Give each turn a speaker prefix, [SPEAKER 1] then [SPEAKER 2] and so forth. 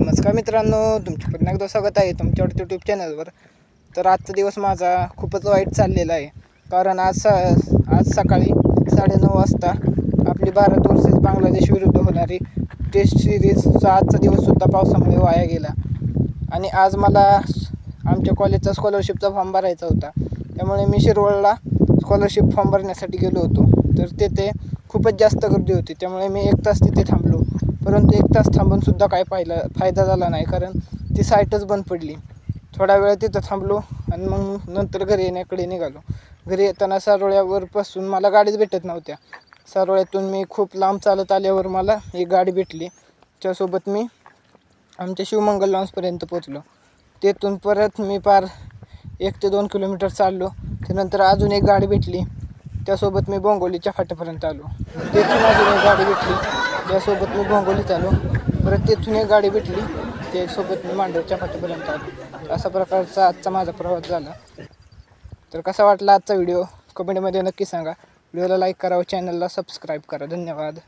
[SPEAKER 1] नमस्कार मित्रांनो तुमचे पुन्हा एकदा स्वागत आहे तुमच्यावर यूट्यूब चॅनलवर तर आजचा दिवस माझा खूपच वाईट चाललेला आहे. कारण आज स आज सकाळी साडेनऊ वाजता आपली भारत वर्सेस बांगलादेश विरुद्ध होणारी टेस्ट सिरीजचा आजचा दिवससुद्धा पावसामुळे वाया गेला. आणि आज मला आमच्या कॉलेजचा स्कॉलरशिपचा फॉर्म भरायचा होता. त्यामुळे मी शिरवळला स्कॉलरशिप फॉर्म भरण्यासाठी गेलो होतो. तर तेथे खूपच जास्त गर्दी होती. त्यामुळे मी एक तास तिथे थांबलो. परंतु एक तास थांबूनसुद्धा काय पाहिला फायदा झाला नाही कारण ती साईटच बंद पडली. थोडा वेळ तिथं थांबलो आणि मग नंतर घरी येण्याकडे निघालो. घरी येताना सारोळ्यावरपासून मला गाडीच भेटत नव्हत्या. सारोळ्यातून मी खूप लांब चालत आल्यावर मला एक गाडी भेटली. त्यासोबत मी आमच्या शिवमंगल लॉन्सपर्यंत पोचलो तेथून परत मी पार एक ते दोन किलोमीटर चाललो. त्यानंतर अजून एक गाडी भेटली. त्यासोबत मी बोंगोलीच्या फाट्यापर्यंत आलो. तेथून अजून एक गाडी भेटली. त्यासोबत मी बोंगोलीत आलो. परत तेथून एक गाडी भेटली. त्यासोबत मी मांडवच्या फाट्यापर्यंत आलो. असा प्रकारचा आजचा माझा प्रवास झाला. तर कसा वाटला आजचा व्हिडिओ? कमेंटमध्ये नक्की सांगा. व्हिडिओला लाईक करा व चॅनलला सबस्क्राईब करा. धन्यवाद.